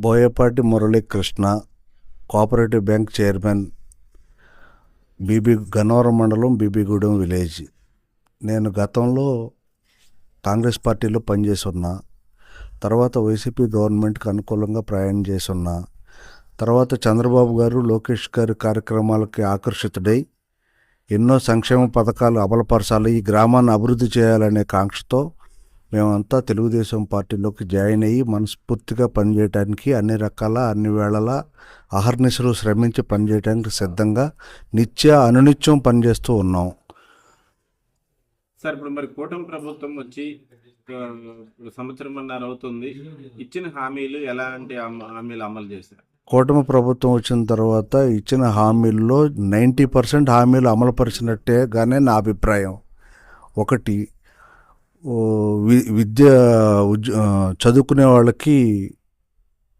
Boyapati Muralikrishna cooperative bank chairman BB Gannavaram మండలం Bibigudem village. నేను గతంలో కాంగ్రెస్ పార్టీలో పనిచేస్తున్నా తర్వాత వైసీపీ గవర్నమెంట్కి అనుకూలంగా ప్రయాణం చేసి తర్వాత చంద్రబాబు గారు లోకేష్ గారి కార్యక్రమాలకి ఆకర్షితుడై ఎన్నో సంక్షేమ పథకాలు అమలుపరచాలి ఈ గ్రామాన్ని అభివృద్ధి చేయాలనే కాంక్షతో మేమంతా తెలుగుదేశం పార్టీలోకి జాయిన్ అయ్యి మనస్ఫూర్తిగా పనిచేయడానికి అన్ని రకాల అన్ని వేళల అహర్నిశలు శ్రమించి పనిచేయడానికి సిద్ధంగా నిత్య అనునిత్యం పనిచేస్తూ ఉన్నాం. సార్ ఇప్పుడు మరి కూటమి ప్రభుత్వం వచ్చి సంవత్సరంన్నర అవుతుంది ఇచ్చిన హామీలు ఎలాంటి హామీలు అమలు చేశారు? కూటమి ప్రభుత్వం వచ్చిన తర్వాత ఇచ్చిన హామీల్లో నైంటీ పర్సెంట్ హామీలు అమలుపరిచినట్టే గానే నా అభిప్రాయం. ఒకటి విద్య ఉద్య చదువుకునే వాళ్ళకి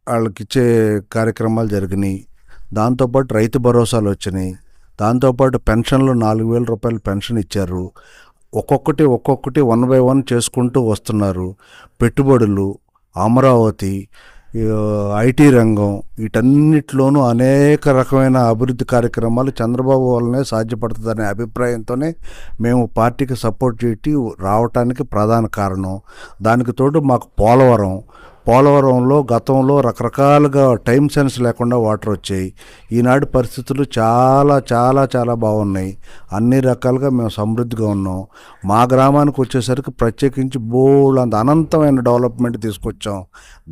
వాళ్ళకి ఇచ్చే కార్యక్రమాలు జరిగినాయి. దాంతోపాటు రైతు భరోసాలు వచ్చినాయి. దాంతోపాటు పెన్షన్లు నాలుగు వేల రూపాయలు పెన్షన్ ఇచ్చారు. ఒక్కొక్కటి ఒక్కొక్కటి వన్ బై వన్ చేసుకుంటూ వస్తున్నారు. పెట్టుబడులు అమరావతి ఐటీ రంగం వీటన్నిటిలోనూ అనేక రకమైన అభివృద్ధి కార్యక్రమాలు చంద్రబాబు వల్లనే సాధ్యపడుతుందనే అభిప్రాయంతోనే మేము పార్టీకి సపోర్ట్ చేసి రావటానికి ప్రధాన కారణం. దానికి తోడు మాకు పోలవరం పోలవరంలో గతంలో రకరకాలుగా టైం సెన్స్ లేకుండా వాటర్ వచ్చాయి. ఈనాడు పరిస్థితులు చాలా చాలా చాలా బాగున్నాయి. అన్ని రకాలుగా మేము సమృద్ధిగా ఉన్నాం. మా గ్రామానికి వచ్చేసరికి ప్రత్యేకించి బోల్డ్ అంత అనంతమైన డెవలప్మెంట్ తీసుకొచ్చాం.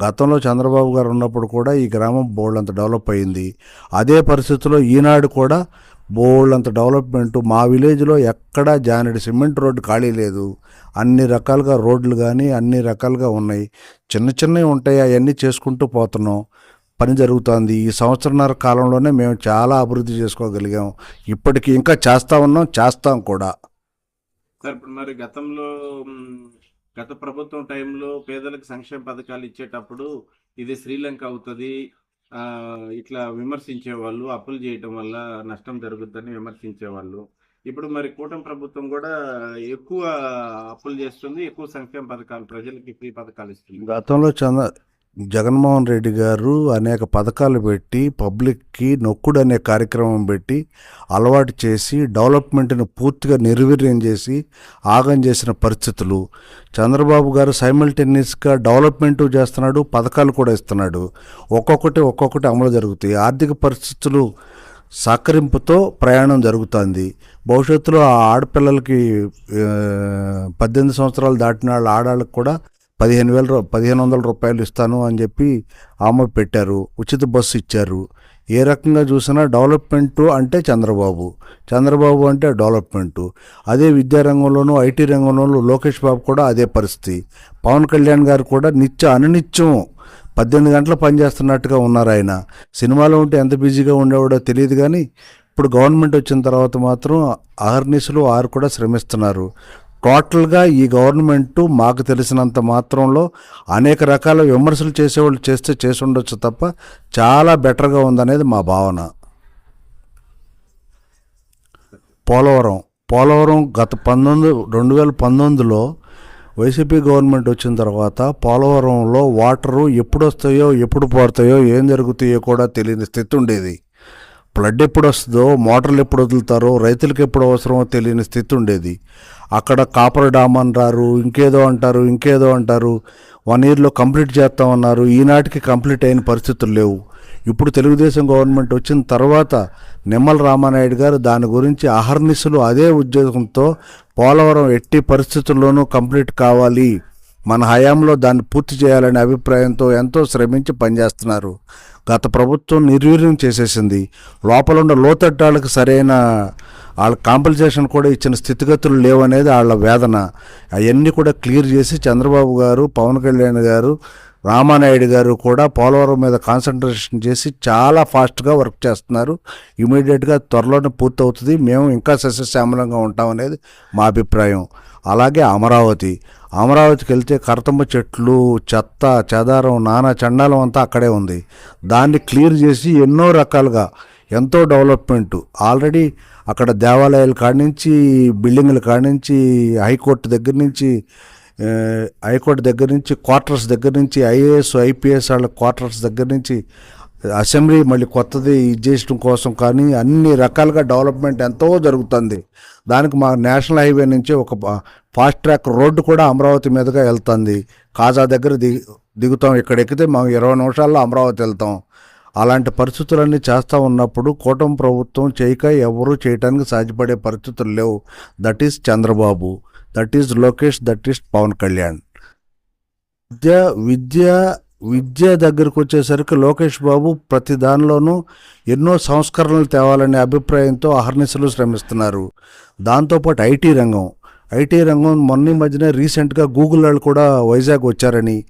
గతంలో చంద్రబాబు గారు ఉన్నప్పుడు కూడా ఈ గ్రామం బోల్డ్ అంత డెవలప్ అయింది. అదే పరిస్థితుల్లో ఈనాడు కూడా బోల్డ్ అంత డెవలప్మెంట్ మా విలేజ్లో ఎక్కడా జానెడు సిమెంట్ రోడ్డు ఖాళీ లేదు. అన్ని రకాలుగా రోడ్లు కానీ అన్ని రకాలుగా ఉన్నాయి. చిన్న చిన్నవి ఉంటాయి. అవన్నీ చేసుకుంటూ పోతున్నాం. పని జరుగుతుంది. ఈ సంవత్సరన్నర కాలంలోనే మేము చాలా అభివృద్ధి చేసుకోగలిగాం. ఇప్పటికీ ఇంకా చేస్తా ఉన్నాం. చేస్తాం కూడా. సార్ ఇప్పుడు మరి గతంలో గత ప్రభుత్వం టైంలో పేదలకు సంక్షేమ పథకాలు ఇచ్చేటప్పుడు ఇది శ్రీలంక అవుతుంది. ఇట్లా విమర్శించేవాళ్ళు అప్పులు చేయటం వల్ల నష్టం జరుగుతుందని విమర్శించేవాళ్ళు. ఇప్పుడు మరి కూటమి ప్రభుత్వం కూడా ఎక్కువ అప్పులు చేస్తుంది ఎక్కువ సంక్షేమ పథకాలు ప్రజలకి ఫ్రీ పథకాలు ఇస్తుంది. గతంలో చంద్ర జగన్మోహన్ రెడ్డి గారు అనేక పథకాలు పెట్టి పబ్లిక్కి నొక్కుడు అనే కార్యక్రమం పెట్టి అలవాటు చేసి డెవలప్మెంట్ని పూర్తిగా నిర్వీర్యం చేసి ఆగం చేసిన పరిస్థితులు. చంద్రబాబు గారు సైమల్టేనియస్గా డెవలప్మెంట్ చేస్తున్నాడు పథకాలు కూడా ఇస్తున్నాడు. ఒక్కొక్కటి ఒక్కొక్కటి అమలు జరుగుతాయి. ఆర్థిక పరిస్థితులు సహకరింపుతో ప్రయాణం జరుగుతుంది. భవిష్యత్తులో ఆ ఆడపిల్లలకి పద్దెనిమిది సంవత్సరాలు దాటిన వాళ్ళ ఆడాళ్ళకి కూడా పదిహేను వేల పదిహేను వందల రూపాయలు ఇస్తాను అని చెప్పి ఆమె పెట్టారు. ఉచిత బస్సు ఇచ్చారు. ఏ రకంగా చూసినా డెవలప్మెంటు అంటే చంద్రబాబు. చంద్రబాబు అంటే డెవలప్మెంటు. అదే విద్యారంగంలోనూ ఐటీ రంగంలోనూ లోకేష్ బాబు కూడా అదే పరిస్థితి. పవన్ కళ్యాణ్ గారు కూడా నిత్య అనునిత్యం పద్దెనిమిది గంటలు పనిచేస్తున్నట్టుగా ఉన్నారు ఆయన. సినిమాలో ఉంటే ఎంత బిజీగా ఉండేవాడో తెలియదు కానీ ఇప్పుడు గవర్నమెంట్ వచ్చిన తర్వాత మాత్రం అహర్నిశలు వారు కూడా శ్రమిస్తున్నారు. టోటల్గా ఈ గవర్నమెంట్ మాకు తెలిసినంత మాత్రంలో అనేక రకాల విమర్శలు చేసేవాళ్ళు చేస్తే చేసి ఉండొచ్చు తప్ప చాలా బెటర్గా ఉందనేది మా భావన. పోలవరం. పోలవరం గత పంతొమ్మిది రెండు వేల పంతొమ్మిదిలో వైసీపీ గవర్నమెంట్ వచ్చిన తర్వాత పోలవరంలో వాటరు ఎప్పుడు వస్తాయో ఎప్పుడు పోతాయో ఏం జరుగుతాయో కూడా తెలియని స్థితి ఉండేది. ఫ్లడ్ ఎప్పుడు వస్తుందో మోటార్లు ఎప్పుడు వదులుతారో రైతులకు ఎప్పుడు అవసరమో తెలియని స్థితి ఉండేది. అక్కడ కాపర్ డామ్ అంటారు ఇంకేదో అంటారు ఇంకేదో అంటారు. వన్ ఇయర్లో కంప్లీట్ చేస్తామన్నారు. ఈనాటికి కంప్లీట్ అయిన పరిస్థితులు లేవు. ఇప్పుడు తెలుగుదేశం గవర్నమెంట్ వచ్చిన తర్వాత నిమ్మల రామానాయుడు గారు దాని గురించి అహర్నిశలు అదే ఉద్యోగంతో పోలవరం ఎట్టి పరిస్థితుల్లోనూ కంప్లీట్ కావాలి. మన హయాంలో దాన్ని పూర్తి చేయాలనే అభిప్రాయంతో ఎంతో శ్రమించి పనిచేస్తున్నారు. గత ప్రభుత్వం నిర్వీర్యం చేసేసింది. లోపల ఉన్న లోతట్టాలకు సరైన వాళ్ళ కాంపన్సేషన్ కూడా ఇచ్చిన స్థితిగతులు లేవనేది వాళ్ళ వేదన. అవన్నీ కూడా క్లియర్ చేసి చంద్రబాబు గారు పవన్ కళ్యాణ్ గారు రామానాయుడు గారు కూడా పోలవరం మీద కాన్సన్ట్రేషన్ చేసి చాలా ఫాస్ట్గా వర్క్ చేస్తున్నారు. ఇమీడియట్గా త్వరలోనే పూర్తవుతుంది. మేము ఇంకా సస్యశ్యామలంగా ఉంటామనేది మా అభిప్రాయం. అలాగే అమరావతి. అమరావతికి వెళ్తే కరతంబ చెట్లు చెత్త చెదారం నానా చండాలం అంతా అక్కడే ఉంది. దాన్ని క్లియర్ చేసి ఎన్నో రకాలుగా ఎంతో డెవలప్మెంట్ ఆల్రెడీ అక్కడ దేవాలయాల కాడి నుంచి బిల్డింగ్ల కాడి నుంచి హైకోర్టు దగ్గర నుంచి హైకోర్టు దగ్గర నుంచి క్వార్టర్స్ దగ్గర నుంచి ఐఏఎస్ ఐపీఎస్ వాళ్ళ క్వార్టర్స్ దగ్గర నుంచి అసెంబ్లీ మళ్ళీ కొత్తది ఇది కోసం కానీ అన్ని రకాలుగా డెవలప్మెంట్ ఎంతో జరుగుతుంది. దానికి మా నేషనల్ హైవే నుంచి ఒక ఫాస్ట్ ట్రాక్ రోడ్డు కూడా అమరావతి మీదుగా వెళ్తుంది. కాజా దగ్గర దిగి దిగుతాం ఇక్కడ ఎక్కితే మేము ఇరవై నిమిషాల్లో అమరావతి వెళ్తాం. అలాంటి పరిస్థితులన్నీ చేస్తూ ఉన్నప్పుడు కూటమి ప్రభుత్వం చేయక ఎవరూ చేయటానికి సాధ్యపడే పరిస్థితులు లేవు. That is Chandrababu. That is Lokesh that is Pawan Kalyan విద్య విద్య విద్య దగ్గరకు వచ్చేసరికి లోకేష్ బాబు ప్రతి దానిలోనూ ఎన్నో సంస్కరణలు తేవాలనే అభిప్రాయంతో అహర్నిశలు శ్రమిస్తున్నారు. దాంతోపాటు ఐటీ రంగం. ఐటీ రంగం మొన్న ఈ మధ్యనే రీసెంట్గా గూగుల్ వాళ్ళు కూడా వైజాగ్ వచ్చారని.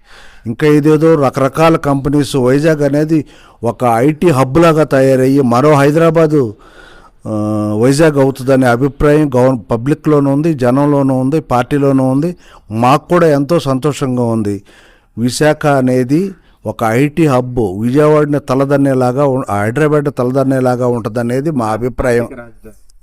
ఇంకా ఏదేదో రకరకాల కంపెనీస్ వైజాగ్ అనేది ఒక ఐటీ హబ్ లాగా తయారయ్యి మరో హైదరాబాదు వైజాగ్ అవుతుందనే అభిప్రాయం గవర్ పబ్లిక్లోనూ ఉంది జనంలోనూ ఉంది పార్టీలోనూ ఉంది. మాకు కూడా ఎంతో సంతోషంగా ఉంది. విశాఖ అనేది ఒక ఐటీ హబ్ విజయవాడని తలదన్నేలాగా హైదరాబాద్ తలదన్నేలాగా ఉంటుందనేది మా అభిప్రాయం.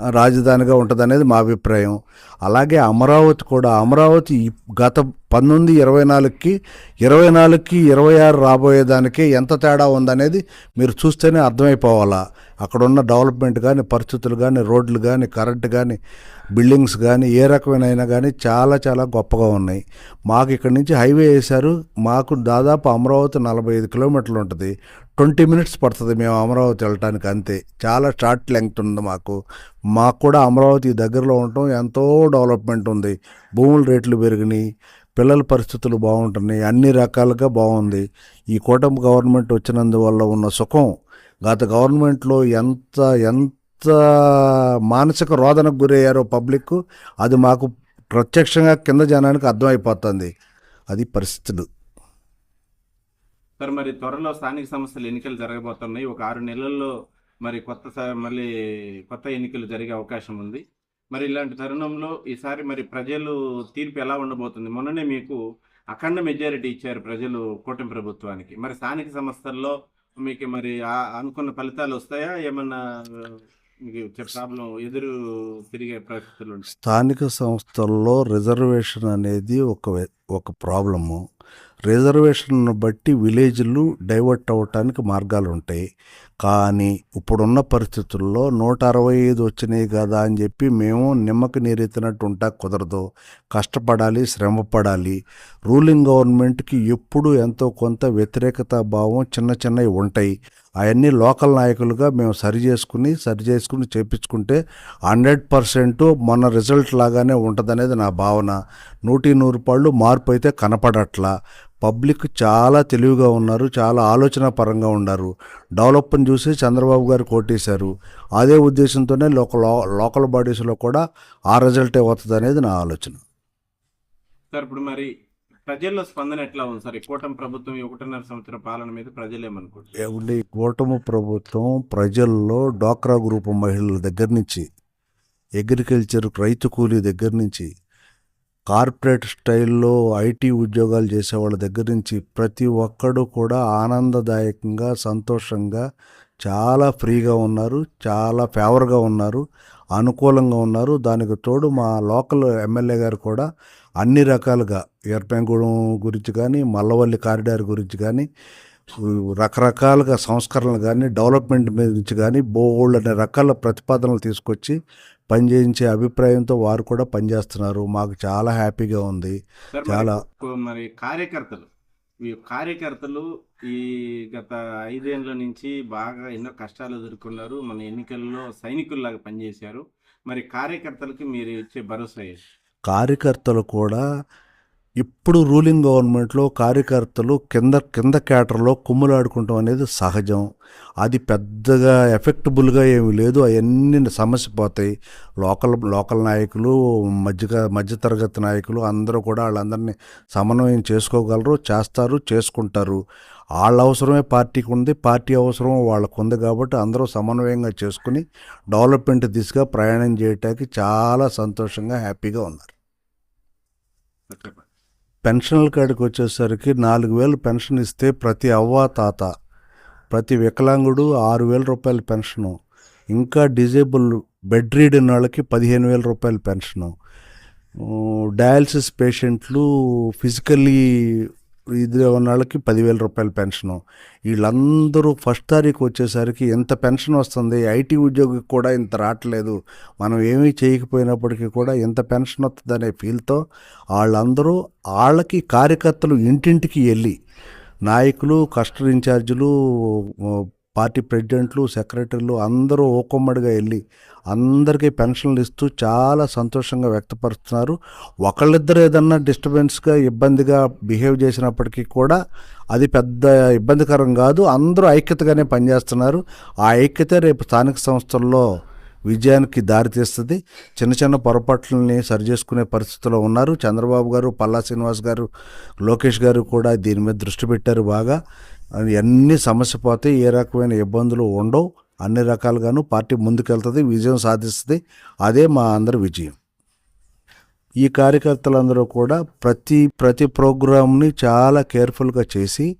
రాజధానిగా ఉంటుందనేది మా అభిప్రాయం. అలాగే అమరావతి కూడా అమరావతి గత పంతొమ్మిది ఇరవై నాలుగుకి ఇరవై నాలుగుకి ఇరవై ఆరు రాబోయేదానికి ఎంత తేడా ఉందనేది మీరు చూస్తేనే అర్థమైపోవాలా. అక్కడ ఉన్న డెవలప్మెంట్ కానీ పరిస్థితులు కానీ రోడ్లు కానీ కరెంట్ కానీ బిల్డింగ్స్ కానీ ఏ రకమైన కానీ చాలా చాలా గొప్పగా ఉన్నాయి. మాకు ఇక్కడ నుంచి హైవే వేశారు. మాకు దాదాపు అమరావతి నలభై ఐదు కిలోమీటర్లు ఉంటుంది. ట్వంటీ మినిట్స్ పడుతుంది మేము అమరావతి వెళ్ళటానికి అంతే. చాలా షార్ట్ లెంగ్త్ ఉంది మాకు. మాకు కూడా అమరావతి దగ్గరలో ఉండటం ఎంతో డెవలప్మెంట్ ఉంది. భూముల రేట్లు పెరిగినాయి పిల్లల పరిస్థితులు బాగుంటున్నాయి అన్ని రకాలుగా బాగుంది. ఈ కూటమి గవర్నమెంట్ వచ్చినందువల్ల ఉన్న సుఖం గత గవర్నమెంట్లో ఎంత ఎంత మానసిక రోదనకు గురయ్యారో పబ్లిక్ అది మాకు ప్రత్యక్షంగా కింద జనానికి అర్థమైపోతుంది. అది పరిస్థితులు. సార్ మరి త్వరలో స్థానిక సంస్థలు ఎన్నికలు జరగబోతున్నాయి. ఒక ఆరు నెలల్లో మరి కొత్త మళ్ళీ కొత్త ఎన్నికలు జరిగే అవకాశం ఉంది. మరి ఇలాంటి తరుణంలో ఈసారి మరి ప్రజలు తీర్పు ఎలా ఉండబోతుంది? మొన్ననే మీకు అఖండ మెజారిటీ ఇచ్చారు ప్రజలు కూటమి ప్రభుత్వానికి. మరి స్థానిక సంస్థల్లో మీకు మరి అనుకున్న ఫలితాలు వస్తాయా? ఏమన్నా మీకు ప్రాబ్లం ఎదురు తిరిగే పరిస్థితులు స్థానిక సంస్థల్లో రిజర్వేషన్ అనేది ఒక ఒక ప్రాబ్లము. రిజర్వేషన్ను బట్టి విలేజ్లు డైవర్ట్ అవ్వటానికి మార్గాలు ఉంటాయి కానీ ఇప్పుడున్న పరిస్థితుల్లో నూట అరవై ఐదు వచ్చినాయి కదా అని చెప్పి మేము నిమ్మకి నీరెత్తినట్టు ఉంటా కుదరదు. కష్టపడాలి శ్రమపడాలి. రూలింగ్ గవర్నమెంట్కి ఎప్పుడు ఎంతో కొంత వ్యతిరేకత భావం చిన్న చిన్నవి ఉంటాయి. అవన్నీ లోకల్ నాయకులుగా మేము సరి చేసుకుని సరి చేసుకుని చేపించుకుంటే హండ్రెడ్ పర్సెంట్ మన రిజల్ట్ లాగానే ఉంటుందనేది నా భావన. నూటి నూరు పాళ్ళు మార్పు అయితే కనపడట్లా. పబ్లిక్ చాలా తెలివిగా ఉన్నారు చాలా ఆలోచన పరంగా ఉన్నారు. డెవలప్ని చూసి చంద్రబాబు గారు కోటేశారు. అదే ఉద్దేశంతోనే లోకల్ లోకల్ బాడీస్లో కూడా ఆ రిజల్టే వస్తుంది అనేది నా ఆలోచన. సార్ ఇప్పుడు మరి ప్రజల్లో స్పందన ఎట్లా ఉంది సార్? ఈ కూటమి ప్రభుత్వం ఈ ఒకటిన్నర సంవత్సరం పాలన మీద ప్రజలు ఏమనుకుంటారు ఏమండి కూటమి ప్రభుత్వం ప్రజల్లో డ్వాక్రా గ్రూప్ మహిళల దగ్గర నుంచి అగ్రికల్చర్ రైతు కూలీ దగ్గర నుంచి కార్పొరేట్ స్టైల్లో ఐటీ ఉద్యోగాలు చేసే వాళ్ళ దగ్గర నుంచి ప్రతి ఒక్కడు కూడా ఆనందదాయకంగా సంతోషంగా చాలా ఫ్రీగా ఉన్నారు చాలా ఫేవర్గా ఉన్నారు అనుకూలంగా ఉన్నారు. దానికి తోడు మా లోకల్ ఎమ్మెల్యే గారు కూడా అన్ని రకాలుగా ఎర్పెంగూడెం గురించి కానీ మల్లవల్లి కారిడార్ గురించి కానీ రకరకాలుగా సంస్కరణలు కానీ డెవలప్మెంట్ గురించి కానీ బోల్డ్ అనే రకాల ప్రతిపాదనలు తీసుకొచ్చి పనిచేయించే అభిప్రాయంతో వారు కూడా పనిచేస్తున్నారు. మాకు చాలా హ్యాపీగా ఉంది. చాలా మరి కార్యకర్తలు ఈ కార్యకర్తలు ఈ గత ఐదేళ్ళ నుంచి బాగా ఎన్నో కష్టాలు ఎదుర్కొన్నారు. మన ఎన్నికల్లో సైనికుల్లాగా పనిచేశారు. మరి కార్యకర్తలకి మీరు ఇచ్చే భరోసా? కార్యకర్తలు కూడా ఇప్పుడు రూలింగ్ గవర్నమెంట్లో కార్యకర్తలు కింద కింద క్యాటర్లో కుమ్ములాడుకుంటాం అనేది సహజం. అది పెద్దగా ఎఫెక్టబుల్గా ఏమీ లేదు. అవన్నీ సమస్య పోతాయి. లోకల్ లోకల్ నాయకులు మధ్య మధ్యతరగతి నాయకులు అందరూ కూడా వాళ్ళందరినీ సమన్వయం చేసుకోగలరు చేస్తారు చేసుకుంటారు. వాళ్ళ అవసరమే పార్టీకి ఉంది. పార్టీ అవసరం వాళ్ళకు ఉంది కాబట్టి అందరూ సమన్వయంగా చేసుకుని డెవలప్మెంట్ దిశగా ప్రయాణం చేయటానికి చాలా సంతోషంగా హ్యాపీగా ఉన్నారు. పెన్షన్ల కాడికి వచ్చేసరికి నాలుగు వేలు పెన్షన్ ఇస్తే ప్రతి అవ్వ తాత ప్రతి వికలాంగుడు ఆరు వేల రూపాయల పెన్షను. ఇంకా డిజేబుల్ బెడ్ రీడ్ ఉన్న వాళ్ళకి పదిహేను వేల రూపాయల పెన్షను. డయాలసిస్ పేషెంట్లు ఫిజికల్లీ ఇది ఉన్న వాళ్ళకి పదివేల రూపాయల పెన్షను. వీళ్ళందరూ ఫస్ట్ తారీఖు వచ్చేసరికి ఎంత పెన్షన్ వస్తుంది? ఐటీ ఉద్యోగికి కూడా ఇంత రావట్లేదు. మనం ఏమీ చేయకపోయినప్పటికీ కూడా ఎంత పెన్షన్ వస్తుందనే ఫీల్తో వాళ్ళందరూ వాళ్ళకి కార్యకర్తలు ఇంటింటికి వెళ్ళి నాయకులు కస్టర్ ఇన్ఛార్జీలు పార్టీ ప్రెసిడెంట్లు సెక్రటరీలు అందరూ ఓకొమ్మడిగా వెళ్ళి అందరికీ పెన్షన్లు ఇస్తూ చాలా సంతోషంగా వ్యక్తపరుస్తున్నారు. ఒకళ్ళిద్దరు ఏదన్నా డిస్టర్బెన్స్గా ఇబ్బందిగా బిహేవ్ చేసినప్పటికీ కూడా అది పెద్ద ఇబ్బందికరం కాదు. అందరూ ఐక్యతగానే పనిచేస్తున్నారు. ఆ ఐక్యత రేపు స్థానిక సంస్థల్లో విజయానికి దారితీస్తుంది చిన్న చిన్న పొరపాట్లని సరిచేసుకునే పరిస్థితిలో ఉన్నారు. చంద్రబాబు గారు పల్లా శ్రీనివాస్ గారు లోకేష్ గారు కూడా దీని మీద దృష్టి పెట్టారు బాగా. అది అన్ని సమస్య పోతే ఏ రకమైన ఇబ్బందులు ఉండవు. అన్ని రకాలుగాను పార్టీ ముందుకెళ్తుంది విజయం సాధిస్తుంది. అదే మా అందరి విజయం. ఈ కార్యకర్తలందరూ కూడా ప్రతి ప్రతి ప్రోగ్రామ్ని చాలా కేర్ఫుల్గా చేసి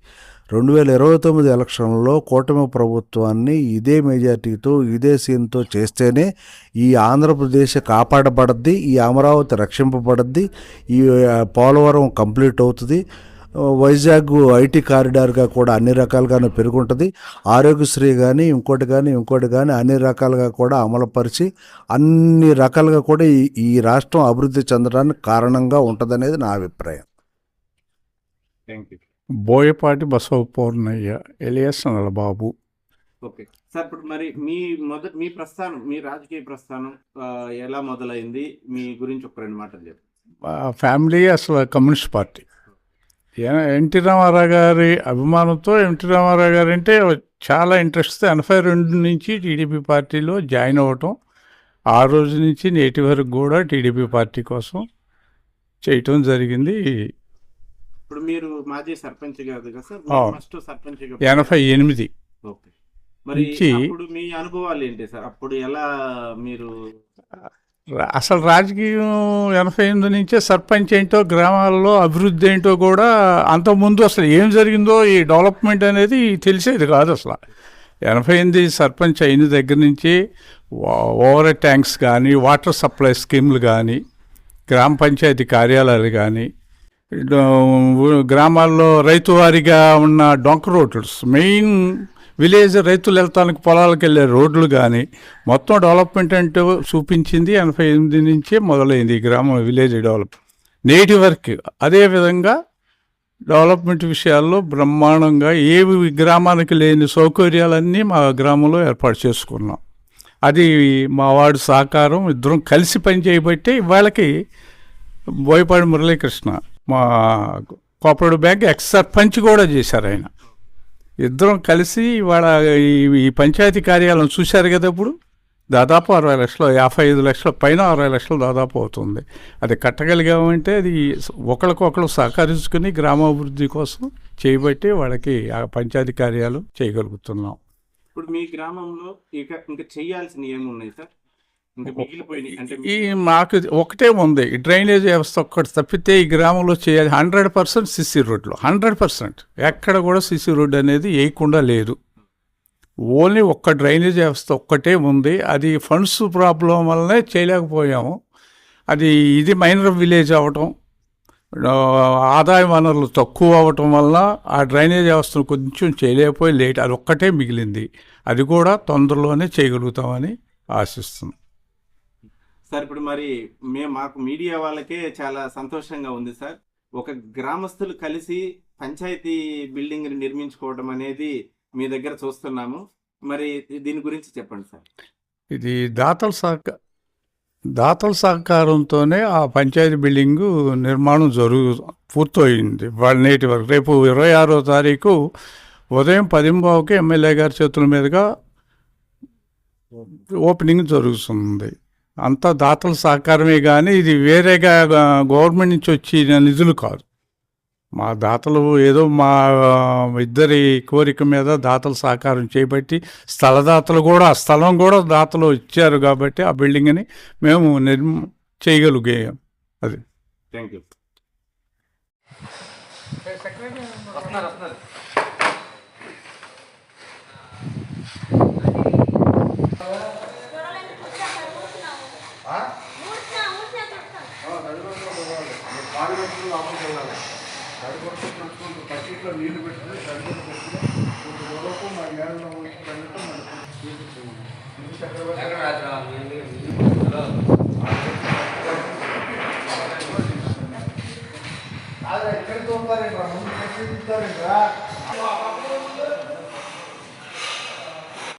రెండు వేల ఇరవై తొమ్మిది ఎలక్షన్లో కూటమి ప్రభుత్వాన్ని ఇదే మెజార్టీతో ఇదే సీన్తో చేస్తేనే ఈ ఆంధ్రప్రదేశ్ కాపాడబడద్ది ఈ అమరావతి రక్షింపబడద్ది ఈ పోలవరం కంప్లీట్ అవుతుంది. వైజాగ్ ఐటీ కారిడార్గా కూడా అన్ని రకాలుగాను పెరుగుంటుంది. ఆరోగ్యశ్రీ కానీ ఇంకోటి కానీ ఇంకోటి కానీ అన్ని రకాలుగా కూడా అమలుపరిచి అన్ని రకాలుగా కూడా ఈ ఈ రాష్ట్రం అభివృద్ధి చెందడానికి కారణంగా ఉంటుందనేది నా అభిప్రాయం. Thank you. Boyapati Basava Pournayya alias Nalababu okay. Sir ఇప్పుడు మరి మీ మొదటి మీ ప్రస్థానం మీ రాజకీయ ప్రస్థానం ఎలా మొదలైంది? మీ గురించి ఒక రెండు మాటలు చెప్పండి ఫ్యామిలీ అసలు కమ్యూనిస్ట్ పార్టీ. ఎన్టీ రామారావు గారి అభిమానంతో ఎన్టీ రామారావు గారు అంటే చాలా ఇంట్రెస్ట్. ఎనభై రెండు నుంచి టీడీపీ పార్టీలో జాయిన్ అవ్వటం ఆ రోజు నుంచి నేటి వరకు కూడా టీడీపీ పార్టీ కోసం చేయటం జరిగింది. ఇప్పుడు మీరు మాజీ సర్పంచ్ కాదు కదా సార్. ఫస్ట్ సర్పంచ్ ఎనభై ఎనిమిది. ఓకే. మరి మీ అనుభవాలు ఏంటి సార్? అప్పుడు ఎలా మీరు అసలు రాజకీయం ఎనభై ఎనిమిది నుంచే సర్పంచ్ ఏంటో గ్రామాల్లో అభివృద్ధి ఏంటో కూడా అంతకుముందు అసలు ఏం జరిగిందో ఈ డెవలప్మెంట్ అనేది తెలిసేది కాదు అసలు. ఎనభై ఎనిమిది సర్పంచ్ అయిన దగ్గర నుంచి ఓవర్ ట్యాంక్స్ కానీ వాటర్ సప్లై స్కీమ్లు కానీ గ్రామ పంచాయతీ కార్యాలయాలు కానీ గ్రామాల్లో రైతు వారీగా ఉన్న డొంక రోడ్లు మెయిన్ విలేజ్ రైతులు వెళ్తానికి పొలాలకు వెళ్ళే రోడ్లు కానీ మొత్తం డెవలప్మెంట్ అంటే చూపించింది ఎనభై ఎనిమిది నుంచే మొదలైంది ఈ గ్రామం విలేజ్ డెవలప్. నేటి వరకు అదేవిధంగా డెవలప్మెంట్ విషయాల్లో బ్రహ్మాండంగా ఏ గ్రామానికి లేని సౌకర్యాలన్నీ మా గ్రామంలో ఏర్పాటు చేసుకున్నాం. అది మా వాడు సహకారం ఇద్దరం కలిసి పని చేయబట్టే ఇవాళకి బోయపాడి మురళీకృష్ణ మా కోఆపరేటివ్ బ్యాంక్ ఎక్స్ సర్పంచ్ కూడా చేశారు ఆయన. ఇద్దరం కలిసి ఇవాళ ఈ- ఈ పంచాయతీ కార్యాలయం చూశారు కదా ఇప్పుడు? దాదాపు అరవై లక్షలు యాభై ఐదు లక్షల పైన అరవై లక్షలు దాదాపు అవుతుంది. అది కట్టగలిగామంటే అది ఒకరికొకరు సహకరించుకుని గ్రామాభివృద్ధి కోసం చేయబట్టి వాళ్ళకి ఆ పంచాయతీ కార్యాలు చేయగలుగుతున్నాం. ఇప్పుడు మీ గ్రామంలో ఇక ఇంకా చేయాల్సిన ఏమున్నాయి సార్? ఈ మాకు ఒకటే ఉంది. డ్రైనేజ్ వ్యవస్థ ఒక్కటి తప్పితే ఈ గ్రామంలో చేయాలి. హండ్రెడ్ పర్సెంట్ సిసి రోడ్లు. Hundred percent. ఎక్కడ కూడా సిసి రోడ్ అనేది వేయకుండా లేదు. ఓన్లీ ఒక్క డ్రైనేజ్ వ్యవస్థ ఒక్కటే ఉంది. అది ఫండ్స్ ప్రాబ్లం వల్లనే చేయలేకపోయాము. అది ఇది మైనర్ విలేజ్ అవ్వటం ఆదాయ వనరులు తక్కువ అవ్వటం వల్ల ఆ డ్రైనేజ్ వ్యవస్థను కొంచెం చేయలేకపోయి లేట్. అది ఒక్కటే మిగిలింది. అది కూడా తొందరలోనే చేయగలుగుతామని ఆశిస్తున్నాం. సార్ ఇప్పుడు మరి మేము మాకు మీడియా వాళ్ళకే చాలా సంతోషంగా ఉంది సార్. ఒక గ్రామస్తులు కలిసి పంచాయతీ బిల్డింగ్ని నిర్మించుకోవడం అనేది మీ దగ్గర చూస్తున్నాము. మరి దీని గురించి చెప్పండి సార్. ఇది దాతల సహక దాతల సహకారంతోనే ఆ పంచాయతీ బిల్డింగు నిర్మాణం జరుగు పూర్తయింది. వాళ్ళ నేటి వరకు రేపు ఇరవై ఆరో తారీఖు ఉదయం పదింబావుకి ఎమ్మెల్యే గారి చేతుల మీదుగా ఓపెనింగ్ జరుగుతుంది. అంతా దాతల సహకారమే కానీ ఇది వేరేగా గవర్నమెంట్ నుంచి వచ్చిన నిధులు కాదు. మా దాతలు ఏదో మా ఇద్దరి కోరిక మీద దాతలు సహకారం చేయబట్టి స్థలదాతలు కూడా ఆ స్థలం కూడా దాతలు ఇచ్చారు కాబట్టి ఆ బిల్డింగ్ని మేము నిర్మ చేయగలిగాం అది. Thank you university